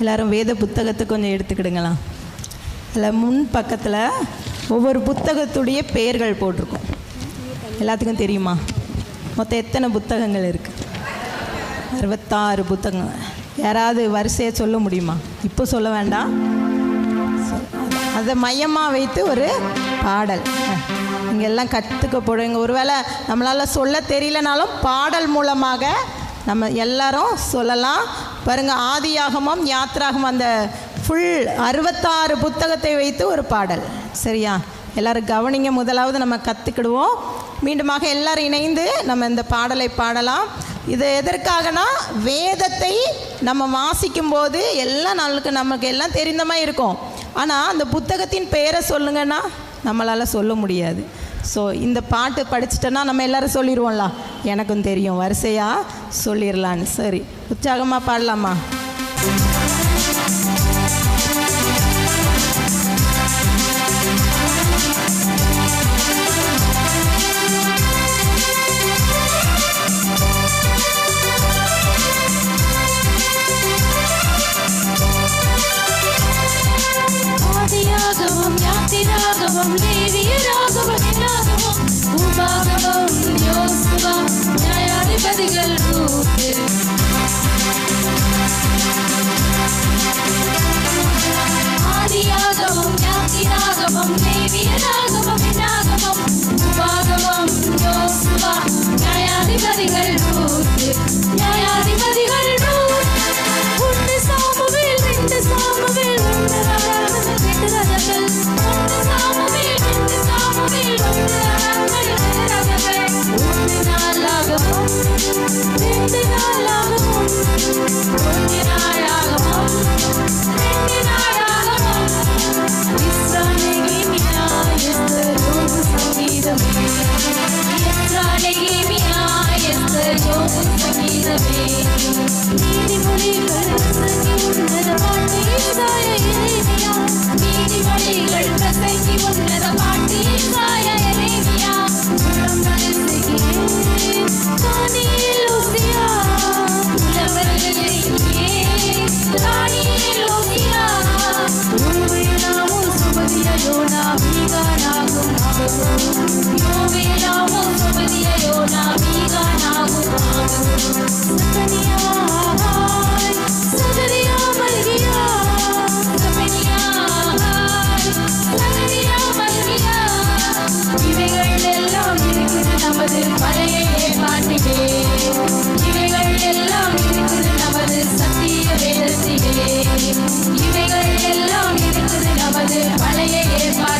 எல்லாரும் வேத புத்தகத்தை கொஞ்சம் எடுத்துக்கிடுங்களா அதில் முன் பக்கத்தில் ஒவ்வொரு புத்தகத்துடைய பெயர்கள் போட்டிருக்கோம். எல்லாத்துக்கும் தெரியுமா? மொத்தம் எத்தனை புத்தகங்கள் இருக்குது அறுபத்தாறு புத்தகங்கள். யாராவது வரிசையை சொல்ல முடியுமா? இப்போ சொல்ல வேண்டாம். அதை மையமாக வைத்து ஒரு பாடல். இங்கே எல்லாம் கற்றுக்க போடுங்க ஒருவேளை நம்மளால் சொல்ல தெரியலனாலும் பாடல் மூலமாக நம்ம எல்லாரும் சொல்லலாம். பாருங்கள் ஆதியாகமம் யாத்ராகமம் அந்த ஃபுல் அறுபத்தாறு புத்தகத்தை வைத்து ஒரு பாடல். சரியா? எல்லோரும் கவனிங்க முதலாவது நம்ம கற்றுக்கிடுவோம் மீண்டுமாக எல்லோரும் இணைந்து நம்ம இந்த பாடலை பாடலாம். இது எதற்காகனா வேதத்தை நம்ம வாசிக்கும் போது எல்லாம் நாளுக்கு நமக்கு எல்லாம் தெரிந்த மாதிரி இருக்கும். ஆனால் அந்த புத்தகத்தின் பெயரை சொல்லுங்கன்னா நம்மளால் சொல்ல முடியாது. ஸோ இந்த பாட்டு படிச்சிட்டோன்னா நம்ம எல்லாரும் சொல்லிடுவோம்ல எனக்கும் தெரியும். வரிசையாக சொல்லிடலான்னு சரி உற்சாகமாக பாடலாமா? ஆதியாகமம் யாத்திராகமம் லேவியராகமம் என்னாகமம் உபாகமம் யோசுவா நியாயாதிபதிகள் Yo me la voz, me dio la vida, la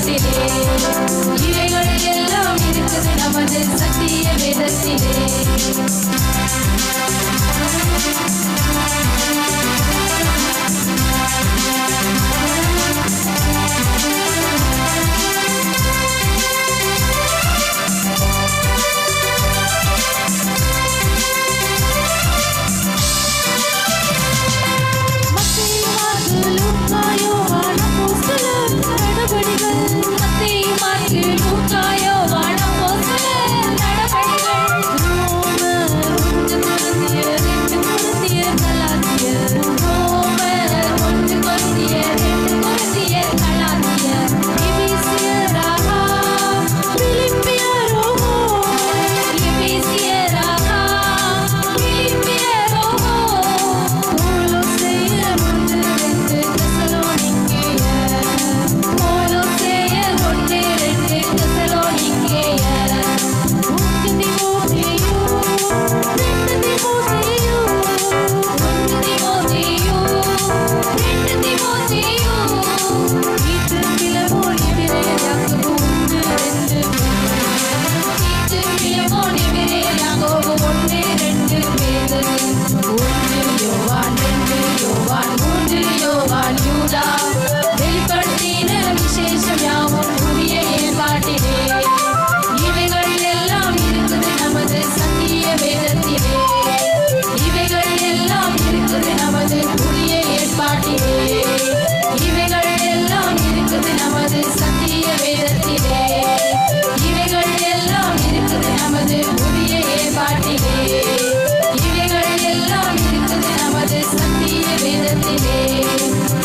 வேதத்திலே இவைகள் எல்லாம் இருக்குது நமது சத்திய வேதத்திலே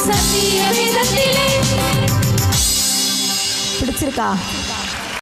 சத்திய வேதத்திலே. பிடிச்சிருக்கா?